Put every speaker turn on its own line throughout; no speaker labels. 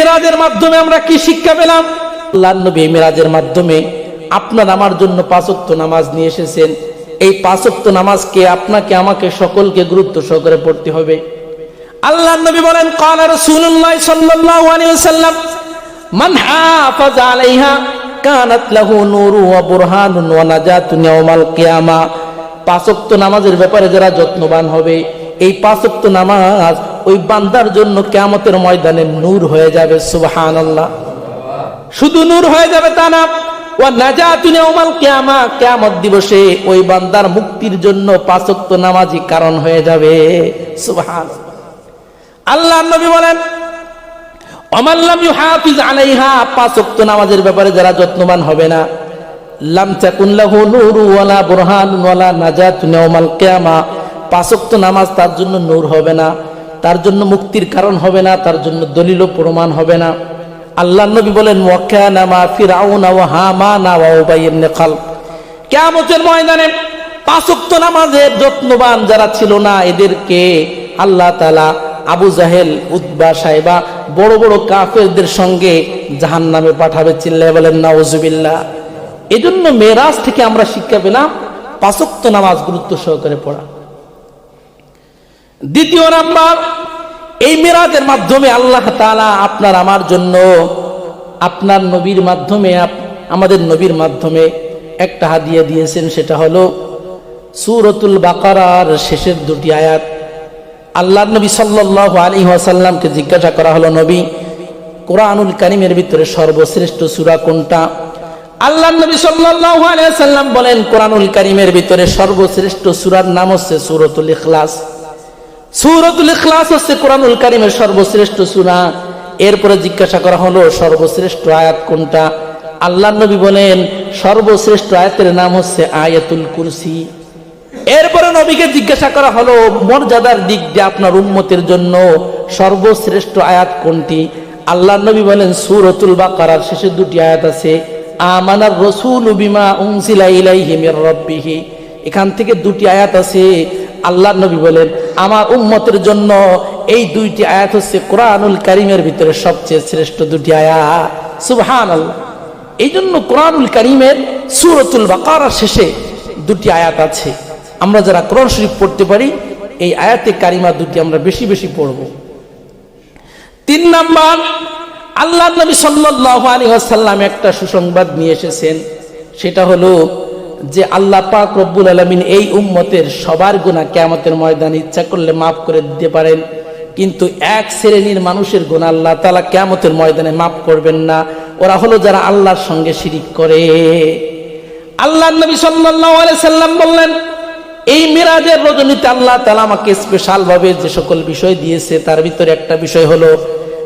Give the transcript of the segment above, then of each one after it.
মিরাজের মাধ্যমে আমরা কি শিক্ষা পেলাম? আল্লাহ নবী মিরাজের মাধ্যমে আপনার আমার জন্য পাঁচক্ত নামাজ নিয়ে এসেছেন। এই পাঁচক্ত নামাজকে আপনাকে, আমাকে সকলকে গুরুত্ব সহকারে পড়তে হবে। আল্লাহ নবী বলেন কালা রাসূলুল্লাহ সাল্লাল্লাহু আলাইহি ওয়াসাল্লাম, মান হাফাজ আলাইহা, কানাত লাহু নূরু ওয়া বুরহানুন ওয়া নাজাতুন ইয়াউমাল কিয়ামা। পাঁচক্ত নামাজের ব্যাপারে যারা যত্নবান হবে, এই পাঁচক্ত নামাজ ওই বান্দার জন্য কিয়ামতের ময়দানে নূর হয়ে যাবে, সুবহানাল্লাহ। শুধু নূর হয়ে যাবে তা না ও নাজাতুন ইয়াউমাল কিয়ামা, কিয়ামত দিবসে ওই বান্দার মুক্তির জন্য পাঁচক্ত কারণ হয়ে যাবে আল্লাহ বলেন অমাল্লাম নামাজের ব্যাপারে যারা যত্নবান হবে না। লাম তাকুন লাহু নূরু ওয়ালা কিয়ামা পাঁচ নামাজ তার জন্য নূর হবে না। তার জন্য মুক্তির কারণ হবে না, তার জন্য দলিল প্রমাণ হবে না। আল্লাহ নবী বলেন কিয়ামতের ময়দানে পাঁচ নামাজের যত্নবান যারা ছিল না, এদেরকে আল্লাহ তাআলা আবু জাহেল উদ্বা সাহেবা বড় বড় কাফেরদের সঙ্গে জাহান নামে পাঠাবে, চিল্লায় বলেন না নাউজুবিল্লাহ। এজন্য মেরাজ থেকে আমরা শিক্ষা পেলাম পাঁচক্ত নামাজ গুরুত্ব সহকারে পড়া। দ্বিতীয় নাম্বার, এই মেরাজের মাধ্যমে আল্লাহ তাআলা আপনার আমার জন্য, আপনার নবীর মাধ্যমে আমাদের নবীর মাধ্যমে একটা হাদিয়া দিয়েছেন, সেটা হলো সুরতুল বাকারার শেষের দুটি আয়াত। আল্লাহ নবী সাল্লাহ আলী ওয়াসাল্লামকে জিজ্ঞাসা করা হলো, নবী, কোরআনুল কারিমের ভিতরে সর্বশ্রেষ্ঠ সুরা কোনটা? আল্লাহ নবী সাল্লাহ আলিয়াল্লাম বলেন, কোরআনুল কারিমের ভিতরে সর্বশ্রেষ্ঠ সুরার নাম হচ্ছে সুরতুল ইখলাস। সুরতুল ইখলাস হচ্ছে কোরআনুল কারিমের সর্বশ্রেষ্ঠ সুরা। এরপরে জিজ্ঞাসা করা হলো, সর্বশ্রেষ্ঠ আয়াত কোনটা? আল্লাহ নবী বলেন, সর্বশ্রেষ্ঠ আয়াতের নাম হচ্ছে আয়াতুল কুরসি। এরপরে নবীকে জিজ্ঞাসা করা হলো, মর্যাদার দিক দিয়ে আপনার উন্মতের জন্য সর্বশ্রেষ্ঠ আয়াত কোনটি? আল্লাহ নবী বলেন, সুরতুল বাকারার শেষে দুটি আয়াত আছে, আমানার রসুল বিমা উনসিলা ইলাইহি রাব্বিহি। এখান থেকে দুটি আয়াত আছে আল্লাহ নবী বলেন, আমার উম্মতের জন্য এই দুইটি আয়াত হচ্ছে কোরআনুল কারিমের ভিতরে সবচেয়ে শ্রেষ্ঠ দুটি আয়াত। সুবহানাল্লাহ। এই জন্য কোরআনুল কারিমের সুরতুল বাকারার শেষে দুটি আয়াত আছে। আমরা যারা কোরআন শরীফ পড়তে পারি, এই আয়াতে কারিমা দুটি আমরা বেশি বেশি পড়ব। তিন নাম্বার আল্লাহ নবী সাল্লাল্লাহু আলাইহি ওয়াসাল্লাম একটা সুসংবাদ নিয়ে এসেছেন। সেটা হলো যে আল্লাহ পাক রব্বুল আলামিন এই উম্মতের সবার গুনাহ কিয়ামতের ময়দানে ইচ্ছা করলে মাফ করে দিতে পারেন। কিন্তু এক শ্রেণির মানুষের গুনাহ আল্লাহ তালা কিয়ামতের ময়দানে মাফ করবেন না। ওরা হলো যারা আল্লাহর সঙ্গে শিরিক করে। আল্লাহ নবী সাল্লাম বললেন, এই মিরাজের রজনীতে আল্লাহ তালা আমাকে স্পেশাল ভাবে যে সকল বিষয় দিয়েছে, তার ভিতরে একটা বিষয় হলো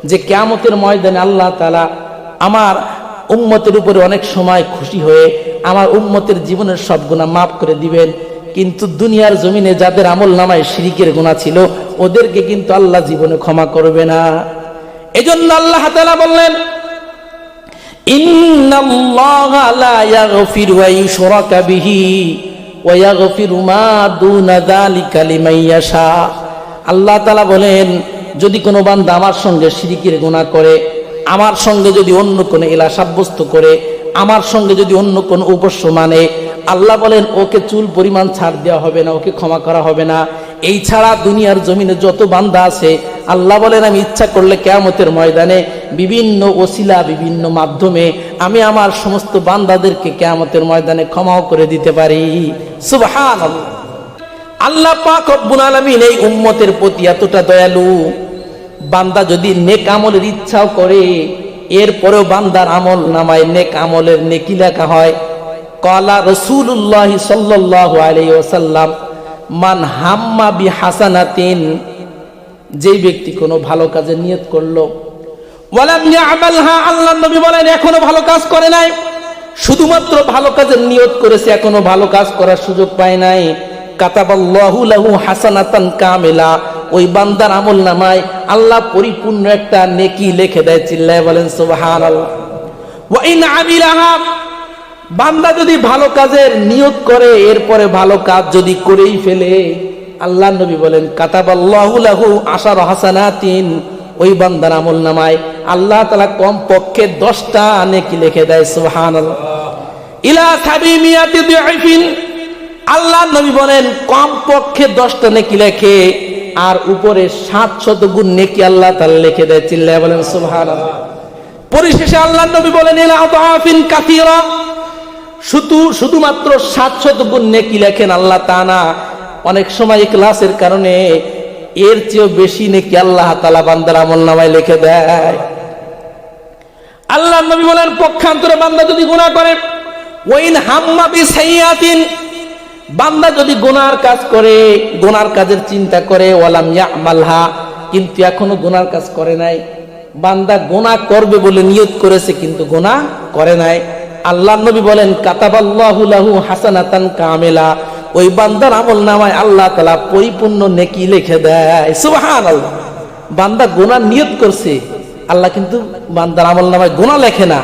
যে কেয়ামতের ময়দানে আল্লাহ তালা আমার উম্মতের উপরে অনেক সময় খুশি হয়ে আমার উম্মতের জীবনের সব গুণা মাফ করে দিবেন। কিন্তু দুনিয়ার জমিনে যাদের আমল নামায় শিরিকের গুণা ছিল, ওদেরকে কিন্তু আল্লাহ জীবনে ক্ষমা করবে না। এজন্য আল্লাহ তালা বললেন আল্লাহ তালা বলেন, যদি কোনো বান্দা আমার সঙ্গে সিরিকির গুণা করে, আমার সঙ্গে যদি অন্য কোনো এলা সাব্যস্ত করে আমার সঙ্গে যদি অন্য কোনো উপস্য মানে আল্লাহ বলেন, ওকে চুল পরিমাণ ছাড় দেওয়া হবে না, ওকে ক্ষমা করা হবে না। এই ছাড়া দুনিয়ার জমিনে যত বান্দা আছে, আল্লাহ বলেন, আমি ইচ্ছা করলে কেয়ামতের ময়দানে বিভিন্ন ওসিলা, বিভিন্ন মাধ্যমে আমি আমার সমস্ত বান্দাদেরকে কেয়ামতের ময়দানে ক্ষমাও করে দিতে পারি। সুবহান আল্লাহ পাক রব্বুল আলামিন এই উম্মতের প্রতি এতটা দয়ালু। বান্দা যদি নেক আমলের ইচ্ছাও করে এরপরেও বান্দার আমল নামায়, নেক আমলের নেকি লেখা হয়। কলা রসুল্লাহ সাল্লাল্লাহু আলাইহি ওয়াসাল্লাম, মান হাম্মা বি হাসানাতিন যেই ব্যক্তি কোনো ভালো কাজে নিয়ত করল। আল্লাহ নবী বলেন, এখনও ভালো কাজ করে নাই। শুধুমাত্র ভালো কাজের নিয়ত করেছে, এখনও ভালো কাজ করার সুযোগ পায় নাই। কাতাবাল্লাহু লাহু হাসানাতান কামিলা ওই বান্দার আমল নামায় আল্লাহ পরিপূর্ণ একটা নেকি লিখে দেয়, চিল্লায় বলেন সোহান আমিলাহা, বান্দা যদি ভালো কাজের নিয়ত করে, এরপরে ভালো কাজ যদি করেই ফেলে, আল্লাহ নবী বলেন, কাতাবাল্লাহু লাহু আশার হাসানাতিন। ওই বান্দার আমল নামায় আল্লাহ তালা কম পক্ষে দশটা নেকি লিখে দেয় সুহান ইলা আল্লাহ নবী বলেন কম পক্ষে দশটা নেকি লেখে। আর উপরে সাত শত গুণ নেকি আল্লাহ তাআলা লিখে দেয়, চিল্লায় বলেন, সুবহানাল্লাহ। পরিশেষে আল্লাহ নবী বলেন কাসীরা। শুধু, শুধুমাত্র সাতশত গুণ নেকি লেখেন আল্লাহ তাআলা অনেক সময় ক্লাসের কারণে এর চেয়েও বেশি নেকি আল্লাহ তালা বান্দার আমল নামায় লিখে দেয়। আল্লাহ নবী বলেন, পক্ষান্তরে বান্দা যদি গুনাহ করে, ওয়াইন হাম্মা বিসাইয়াতিন বান্দা যদি গোনার কাজ করে, গোনার কাজের চিন্তা করে, ওয়ালাম ইয়ামালহা, কিন্তু এখনও গোনার কাজ করে নাই। বান্দা গোনা করবে বলে নিয়ত করেছে, কিন্তু গোনা করে নাই। আল্লাহ নবী বলেন, কাতাবাল্লাহু লাহু হাসানাতান কামেলা। ওই বান্দার আমল নামায় আল্লাহ তালা পরিপূর্ণ নেকি লিখে দেয়। সুবহানাল্লাহ। বান্দা গুনাহ নিয়ত করছে, আল্লাহ কিন্তু বান্দার আমল নামায় গোনা লেখে না।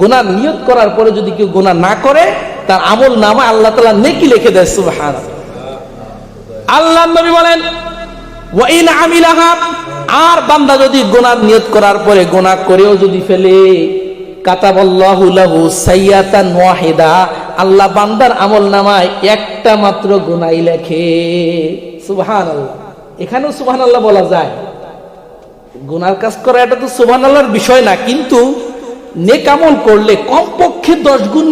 গুনাহ নিয়ত করার পরে যদি কেউ গোনা না করে তার আমল নামা আল্লাহ তালা নেকি লিখে দেয় সুবহান আল্লাহ নবী বলেন, ওয়াইন আমিলাহা, আর বান্দা যদি গুনাহ নিয়ত করার পরে গুনাহ করেও যদি ফেলে, কাতাবাল্লাহু লাহু সাইয়াতান ওয়াহিদা, আল্লাহ বান্দার আমল নামায় একটা মাত্র গুনাই লেখে। সুবহানাল্লাহ। এখানেও সুবহানাল্লাহ বলা যায়। গুনার কাজ করা এটা তো সুবহানাল্লাহর বিষয় না, কিন্তু নেক আমল করলে কমপক্ষে দশ গুণ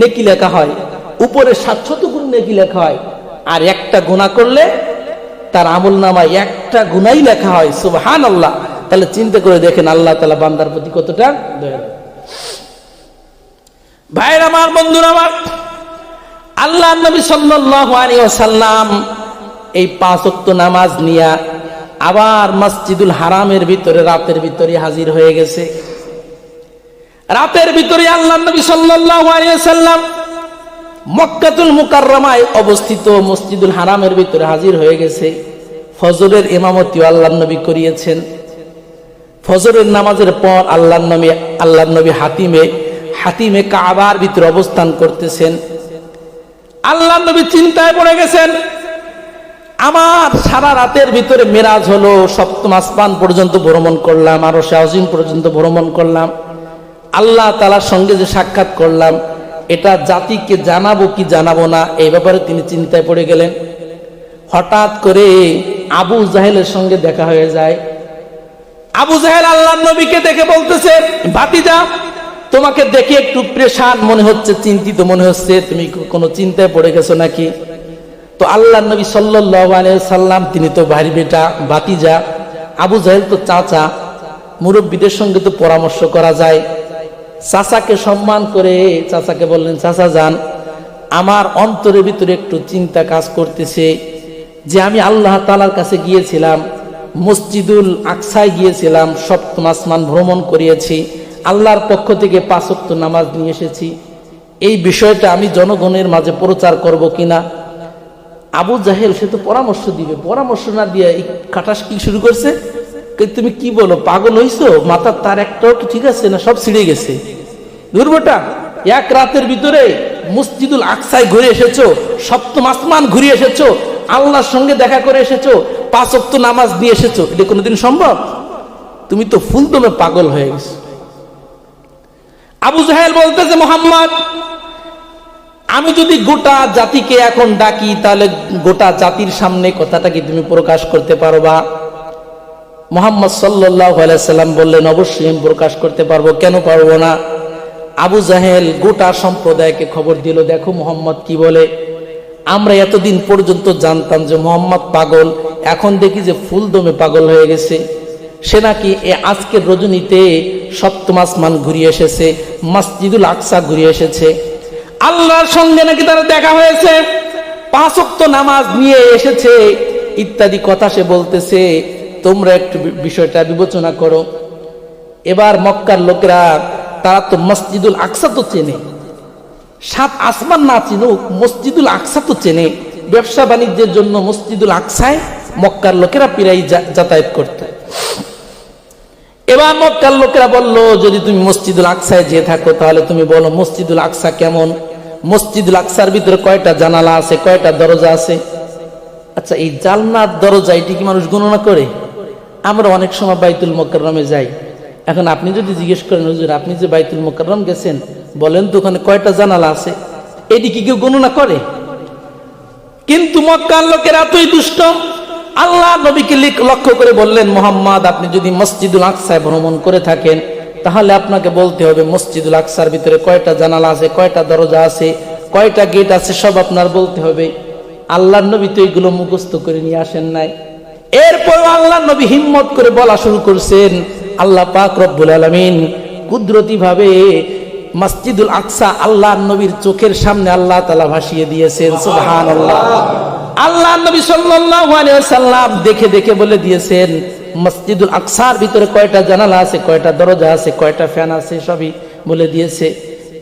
নেকি লেখা হয়। উপরে সাতশত গুণ নেকি লেখা হয়। আর একটা গুণা করলে তার আমল নামায় একটা গুণাই লেখা হয়। সুবহান আল্লাহ তাহলে চিন্তা করে দেখেন আল্লাহ তালা বান্দার প্রতি কতটা ভাইর আমার, বন্ধুরা আমার, আল্লাহ নবী আলাইহি ওয়াসাল্লাম এই পাঁচ ওয়াক্ত নামাজ নিয়া আবার মসজিদুল হারামের ভিতরে, রাতের ভিতরে হাজির হয়ে গেছে। রাতের ভিতরে আল্লাহ নবী সাল্লাম মক্কাতুল মুকাররমায় অবস্থিত মসজিদুল হারামের ভিতরে হাজির হয়ে গেছে। ফজরের ইমামতি আল্লাহ নবী করিয়েছেন। ফজরের নামাজের পর আল্লাহ নবী আল্লাহ নবী হাতিমে হাতিমে কাবার ভিতরে অবস্থান করতেছেন। আল্লাহ নবী চিন্তায় পড়ে গেছেন, আমার সারা রাতের ভিতরে মেরাজ হলো, সপ্তম আসমান পর্যন্ত ভ্রমণ করলাম, আরও শাহজিম পর্যন্ত ভ্রমণ করলাম। আল্লাহ তালার সঙ্গে যে সাক্ষাৎ করলাম, এটা জাতিকে জানাব কি জানাব না, এই ব্যাপারে তিনি চিন্তায় পড়ে গেলেন। হঠাৎ করে আবু জাহেলের সঙ্গে দেখা হয়ে যায়। আবু জাহেল আল্লাহ নবীকে দেখে বলতেছে, ভাতিজা, তোমাকে দেখে একটু প্রেশান মনে হচ্ছে, চিন্তিত মনে হচ্ছে, তুমি কোনো চিন্তায় পড়ে গেছো নাকি? তো আল্লাহ নবী সাল্লাহ সাল্লাম, তিনি তো ভারী বেটা বাতিজা আবু জাহেল তো চাচা, মুরব্বীদের সঙ্গে তো পরামর্শ করা যায়। চাচাকে সম্মান করে চাচাকে বললেন, চাচা যান, আমার অন্তরের ভিতরে একটু চিন্তা কাজ করতেছে যে আমি আল্লাহ তালার কাছে গিয়েছিলাম, মসজিদুল আকসায় গিয়েছিলাম, সপ্তম আসমান ভ্রমণ করিয়েছি, আল্লাহর পক্ষ থেকে পাঁচক্ত নামাজ নিয়ে এসেছি। এই বিষয়টা আমি জনগণের মাঝে প্রচার করব কিনা? আবু জাহেল, সে তো পরামর্শ দিবে, পরামর্শ না দিয়ে কাটাস কি শুরু করছে? তুমি কি বলো, পাগল হইছো? মাথার তার একটাও কি ঠিক আছে না সব ছিঁড়ে গেছে? দুর্বটা এক রাতের ভিতরে মসজিদুল আকসায় ঘুরে এসেছ, সপ্তম আসমান ঘুরে এসেছ, আল্লাহর সঙ্গে দেখা করে এসেছ, পাঁচ অক্ত নামাজ দিয়ে এসেছ। এটা কোনোদিন সম্ভব? তুমি তো ফুলদমে পাগল হয়ে গেছো। আবু জাহেল বলতেছে, মোহাম্মদ, আমি যদি গোটা জাতিকে এখন ডাকি, তাহলে গোটা জাতির সামনে কথাটা কি তুমি প্রকাশ করতে পারবা? মোহাম্মদ সাল্লাহ সাল্লাম বললেন, অবশ্যই আমি প্রকাশ করতে পারব। কেন পারব না? আবু জাহেল গোটা সম্প্রদায়কে খবর দিল, দেখো মোহাম্মদ কি বলে। আমরা এতদিন পর্যন্ত জানতাম যে মোহাম্মদ পাগল, এখন দেখি যে ফুলদমে পাগল হয়ে গেছে। সে নাকি এ আজকের রজনীতে সপ্তম আসমান ঘুরিয়ে এসেছে, মসজিদুল আকসা ঘুরিয়ে এসেছে। আল্লাহর সঙ্গে নাকি তারা দেখা হয়েছে। পাঁচক্ত নামাজ নিয়ে এসেছে। ইত্যাদি কথা সে বলতেছে। তোমরা একটু বিষয়টা বিবেচনা করো। এবার মক্কার লোকেরা তারা তো মসজিদুল আকসা তো চেনে। সাত আসমান না চিনুক, মসজিদুল আকসা তো চেনে। ব্যবসা বাণিজ্যের জন্য মসজিদুল আকসায় মক্কার লোকেরা প্রায় যাতায়াত করত। এবার মক্কার লোকেরা বলল, যদি তুমি মসজিদুল আকসায় যেয়ে থাকো, তাহলে তুমি বলো মসজিদুল আকসা কেমন? মসজিদুল আকসার ভিতরে কয়টা জানালা আছে, কয়টা দরজা আছে? আচ্ছা এই জালনার দরজা, এটি কি মানুষ গণনা করে? আমরা অনেক সময় বাইতুল মোকাররমে যাই। এখন আপনি যদি জিজ্ঞেস করেন, হুজুর, আপনি যে বাইতুল মোকাররম গেছেন, বলেন তো ওখানে কয়টা জানালা আছে? এটি কি কেউ গণনা করে? কিন্তু মক্কার লোকের এতই দুষ্ট। আল্লাহ নবীকে লক্ষ্য করে বললেন, মোহাম্মদ, আপনি যদি মসজিদুল আকসায় ভ্রমণ করে থাকেন, তাহলে আপনাকে বলতে হবে, মসজিদুল আকসার ভিতরে কয়টা জানালা আছে, কয়টা দরজা আছে, কয়টা গেট আছে, সব আপনার বলতে হবে। আল্লাহ নবী তো এগুলো মুখস্থ করে নিয়ে আসেন নাই। এরপর আল্লাহ নবী হিম্মত করে বলা শুরু করছেন আল্লাহ পাক রব্বুল আলমিন কুদরতি ভাবে মসজিদুল আকসা আল্লাহ নবীর চোখের সামনে আল্লাহ তালা ভাসিয়ে দিয়েছেন সুবহান আল্লাহ আল্লাহ নবী সাল্লাম দেখে দেখে বলে দিয়েছেন, মসজিদুল আকসার ভিতরে কয়টা জানালা আছে, কয়টা দরজা আছে, কয়টা ফ্যান আছে, সবই বলে দিয়েছে।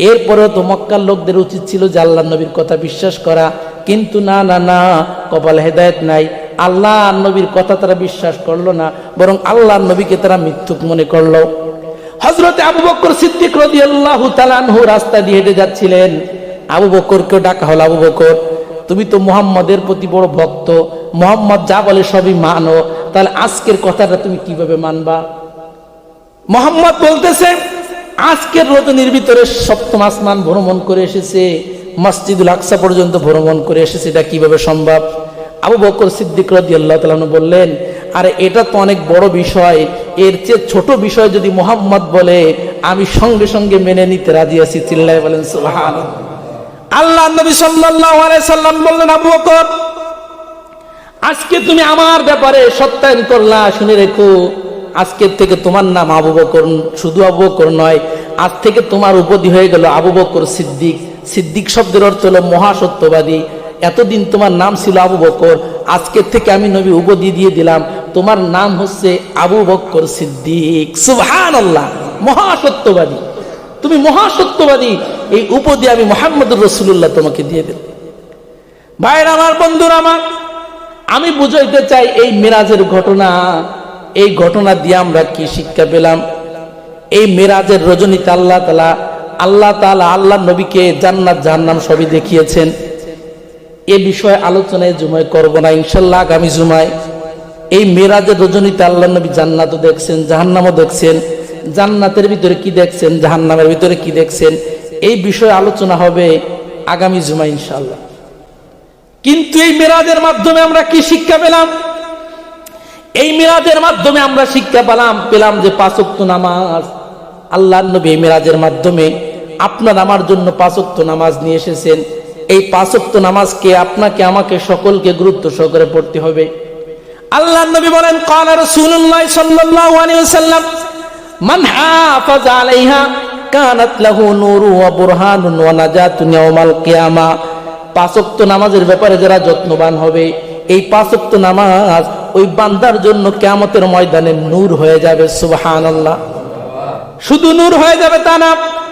এরপরেও তো মক্কার লোকদের উচিত ছিল যে আল্লাহ নবীর কথা বিশ্বাস করা, কিন্তু না না না, কপাল হেদায়েত নাই। আল্লাহ নবীর কথা তারা বিশ্বাস করল না, বরং আল্লাহ নবীকে তারা মিথ্যুক মনে করল। হজরতে আবু বকর সিদ্দিক রাদিয়াল্লাহু তাআলা আনহু রাস্তা দিয়ে হেঁটে যাচ্ছিলেন। আবু বকরকে ডাকা হলো, আবু বকর, তুমি তো মুহাম্মদের প্রতি বড় ভক্ত, মোহাম্মদ যা বলে সবই মানো, তাহলে আজকের কথাটা তুমি কীভাবে মানবা? মোহাম্মদ বলতেছে, আজকের রজনীর ভিতরে সপ্তম আসমান ভ্রমণ করে এসেছে, মসজিদুল আকসা পর্যন্ত ভ্রমণ করে এসেছে, এটা কীভাবে সম্ভব? আবু বকর সিদ্দিক রাজি আল্লাহ বললেন, আরে, এটা তো অনেক বড় বিষয়। এর চেয়ে ছোট বিষয় যদি মোহাম্মদ বলে, আমি সঙ্গে সঙ্গে মেনে নিতে রাজি আছি। চিল্লায় বলেন সুবহান আল্লাহ নবী আলাইহি সাল্লাম বললেন, আবু বকর, আজকে তুমি আমার ব্যাপারে সত্যায়ন করলা, শুনে রেখো। আজকের থেকে তোমার নাম আবু বকর, শুধু আবু বকর নয়, আজ থেকে তোমার উপদি হয়ে গেল আবু বকর সিদ্দিক। সিদ্দিক শব্দের অর্থ হলো মহাসত্যবাদী। এতদিন তোমার নাম ছিল আবু বকর আজকের থেকে আমি নবী উপদি দিয়ে দিলাম। তোমার নাম হচ্ছে আবু বকর সিদ্দিক। সুহান আল্লাহ মহাসত্যবাদী। তুমি মহাসত্যবাদী। এই উপদি আমি মোহাম্মদুর রসুল্লাহ তোমাকে দিয়ে দিলাম। ভাইরা আমার বন্ধুরা, আমার, আমি বুঝাইতে চাই এই মেরাজের ঘটনা। এই ঘটনা দিয়ে আমরা কি শিক্ষা পেলাম? এই মেরাজের রজনীতে আল্লাহ তালা আল্লাহ তালা আল্লাহ নবীকে জান্নাত জাহান্নাম সবই দেখিয়েছেন। এ বিষয়ে আলোচনায় জুমায় করব না, ইনশাল্লাহ আগামী জুমায়। এই মেরাজের রজনীতে আল্লাহ নবী জান্নাতও দেখছেন, জাহান্নামও দেখছেন। জান্নাতের ভিতরে কি দেখছেন, জাহান্নামের ভিতরে কি দেখছেন, এই বিষয়ে আলোচনা হবে আগামী জুমায়, ইনশাল্লাহ। কিন্তু এই মেরাজের মাধ্যমে আমরা কি শিক্ষা পেলাম? এই মিরাজের মাধ্যমে আমরা শিক্ষা পেলাম পেলাম যে পাঁচক্ত নামাজ। আল্লাহ নবী মিরাজের মাধ্যমে আপনার আমার জন্য পাঁচক্ত নামাজ নিয়ে এসেছেন। এই পাঁচক্ত নামাজকে আপনাকে, আমাকে সকলকে গুরুত্ব সহকারে পড়তে হবে। আল্লাহ নবী বলেন, কালা রাসূলুল্লাহ সাল্লাল্লাহু আলাইহি সাল্লাম মান হাফাজ আলাইহা, কানাত লাহু নূরু ওয়া বুরহানুন ওয়া নাজাতুন ইয়াউমাল কিয়ামা। পাঁচক্ত নামাজের ব্যাপারে যারা যত্নবান হবে, এই পাঁচক্ত নামাজ ওই বান্দার জন্য কিয়ামতের ময়দানে নূর হয়ে যাবে, সুবহানাল্লাহ। শুধু নূর হয়ে যাবে তা না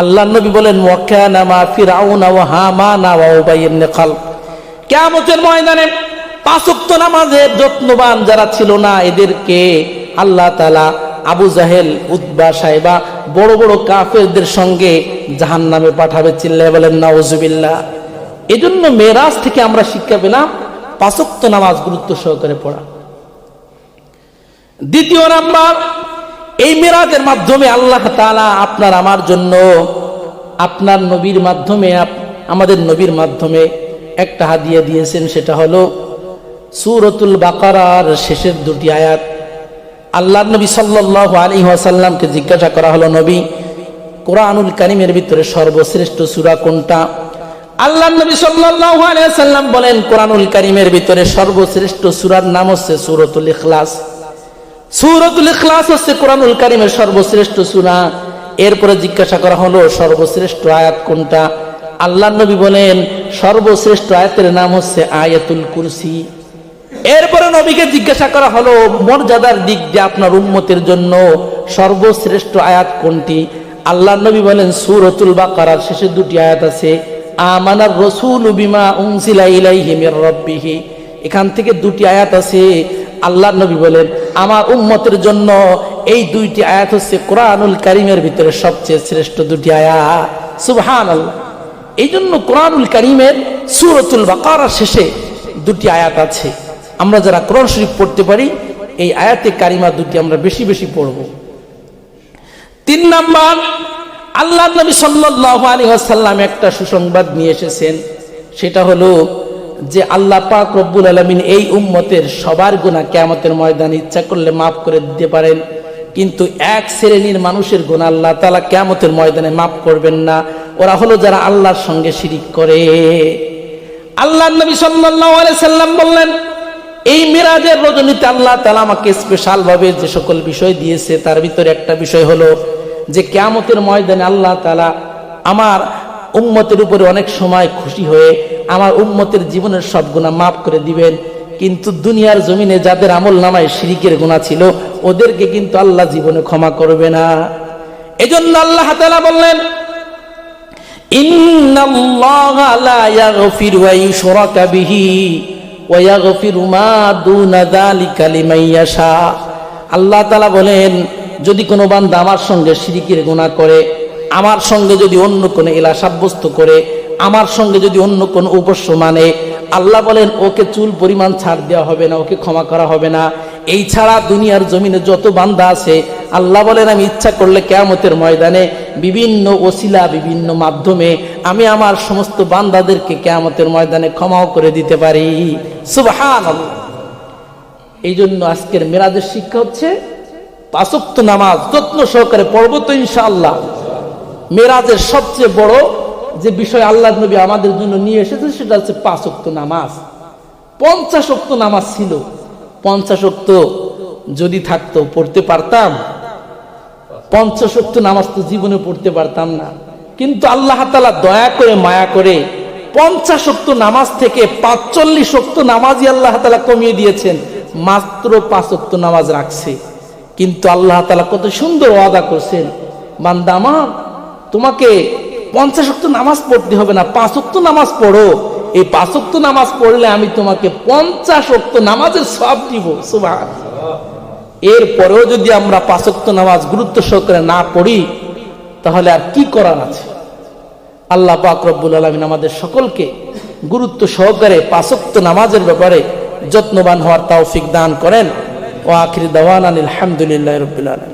আল্লাহ নবী বলেন ওয়াকানা মা ফিরাউনা হামানা ওয়া কিয়ামতের ময়দানে পাঁচক্ত নামাজের যত্নবান যারা ছিল না, এদেরকে আল্লাহ তালা আবু জাহেল উদ্বা সাহেবা, বড় বড় কাফেরদের সঙ্গে জাহান্নামে পাঠাবে। চিল্লায় বলেন, নাউজুবিল্লাহ। এজন্য মেরাজ থেকে আমরা শিক্ষা পেলাম পাঁচক্ত নামাজ গুরুত্ব সহকারে পড়া। দ্বিতীয় নাম্বার এই মেরাজের মাধ্যমে আল্লাহ তালা আপনার আমার জন্য, আপনার নবীর মাধ্যমে আমাদের নবীর মাধ্যমে একটা হাদিয়া দিয়েছেন, সেটা হলো সুরতুল বাকারার শেষের দুটি আয়াত। আল্লাহ নবী সাল্লাল্লাহু আলাইহি ওয়াসাল্লামকে জিজ্ঞাসা করা হলো, নবী, কোরআনুল কারিমের ভিতরে সর্বশ্রেষ্ঠ সূরা কোনটা? আল্লাহ নবী সাল্লাল্লাহু আলাইহি ওয়াসাল্লাম বলেন, কোরআনুল কারিমের ভিতরে সর্বশ্রেষ্ঠ সূরার নাম হচ্ছে সুরতুল ইখলাস। সূরাতুল ইখলাস হচ্ছে কোরআনুল কারিমের সর্বশ্রেষ্ঠ সূরা। এরপরে জিজ্ঞাসা করা হলো, সর্বশ্রেষ্ঠ আয়াত কোনটা? আল্লাহ নবী বলেন, সর্বশ্রেষ্ঠ আয়াতের নাম হচ্ছে আয়াতুল কুরসি। এরপরে নবীকে জিজ্ঞাসা করা হলো, মর্যাদার দিক দিয়ে আপনার উন্মতের জন্য সর্বশ্রেষ্ঠ আয়াত কোনটি? আল্লাহ নবী বলেন, সুরতুল বাকারার শেষে দুটি আয়াত আছে, আমানার রসুল বিমা উনসিলা ইলাইহি মির রাব্বিহি। এখান থেকে দুটি আয়াত আছে আল্লাহ নবী বলেন, আমার উম্মতের জন্য এই দুইটি আয়াত হচ্ছে কোরআনুল করিমের ভিতরে সবচেয়ে শ্রেষ্ঠ দুটি আয়াত। সুবহান এই জন্য কোরআনুল কারিমের সুরতুল বাকারার শেষে দুটি আয়াত আছে। আমরা যারা কোরআন শরীফ পড়তে পারি, এই আয়াতে কারিমা দুটি আমরা বেশি বেশি পড়ব। তিন নাম্বার আল্লাহ নবী সাল্লাল্লাহু আলাইহি ওয়াসাল্লাম একটা সুসংবাদ নিয়ে এসেছেন। সেটা হলো যে আল্লাহ পাক রব্বুল আলামিন এই উম্মতের সবার গুনাহ কিয়ামতের ময়দানে ইচ্ছা করলে মাফ করে দিতে পারেন। কিন্তু এক শ্রেণির মানুষের গুনাহ আল্লাহ তালা কিয়ামতের ময়দানে মাফ করবেন না। ওরা হলো যারা আল্লাহর সঙ্গে শিরিক করে। আল্লাহ নবী সাল্লাম বললেন, এই মিরাজের রজনীতে আল্লাহ তালা আমাকে স্পেশাল ভাবে যে সকল বিষয় দিয়েছে, তার ভিতরে একটা বিষয় হলো যে কিয়ামতের ময়দানে আল্লাহ তালা আমার উম্মতের উপরে অনেক সময় খুশি হয়ে আমার উম্মতের জীবনের সব গুণা মাফ করে দিবেন। কিন্তু দুনিয়ার জমিনে যাদের আমল নামায় শিরিকের গুণা ছিল, ওদেরকে কিন্তু আল্লাহ জীবনে ক্ষমা করবে না। এজন্য আল্লাহ তালা বললেন আল্লাহ বলেন, যদি কোনো বান্দা আমার সঙ্গে শিরিকের গুণা করে আমার সঙ্গে যদি অন্য কোনো এলা সাব্যস্ত করে, আমার সঙ্গে যদি অন্য কোনো উপস্য মানে আল্লাহ বলেন, ওকে চুল পরিমাণ ছাড় দেওয়া হবে না, ওকে ক্ষমা করা হবে না। এই ছাড়া দুনিয়ার জমিনে যত বান্দা আছে, আল্লাহ বলেন, আমি ইচ্ছা করলে কেয়ামতের ময়দানে বিভিন্ন ওসিলা, বিভিন্ন মাধ্যমে আমি আমার সমস্ত বান্দাদেরকে কেয়ামতের ময়দানে ক্ষমাও করে দিতে পারি। এই জন্য আজকের মেরাজের শিক্ষা হচ্ছে পাঁচক্ত নামাজ যত্ন সহকারে পড়ব তো ইনশাআল্লাহ। মেরাজের সবচেয়ে বড় যে বিষয় আল্লাহ নবী আমাদের জন্য নিয়ে এসেছে, সেটা হচ্ছে পাঁচক্ত নামাজ। পঞ্চাশ অক্ত নামাজ ছিল। পঞ্চাশ অক্ত যদি থাকতো, পড়তে পারতাম। পঞ্চাশ অক্ত নামাজ তো জীবনে পড়তে পারতাম না। কিন্তু আল্লাহ তালা দয়া করে, মায়া করে পঞ্চাশ অক্ত নামাজ থেকে পাঁচচল্লিশ অক্ত নামাজই আল্লাহ তালা কমিয়ে দিয়েছেন। মাত্র পাঁচ অক্ত নামাজ রাখছে। কিন্তু আল্লাহ তালা কত সুন্দর ওয়াদা করছেন। বান্দা আমার তোমাকে পঞ্চাশ অক্ত নামাজ পড়তে হবে না, পাঁচ অক্ত নামাজ পড়ো। এই পাঁচ অক্ত নামাজ পড়লে আমি তোমাকে পঞ্চাশ অক্ত নামাজের সব দিব সুবাহ এরপরেও যদি আমরা পাঁচক্ত নামাজ গুরুত্ব সহকারে না পড়ি, তাহলে আর কি করার আছে? আল্লাহ পাক আলমিন আমাদের সকলকে গুরুত্ব সহকারে পাঁচক্ত নামাজের ব্যাপারে যত্নবান হওয়ার তৌফিক দান করেন। ও আখির দাওয়ান আলহামদুলিল্লাহ রবিল আলম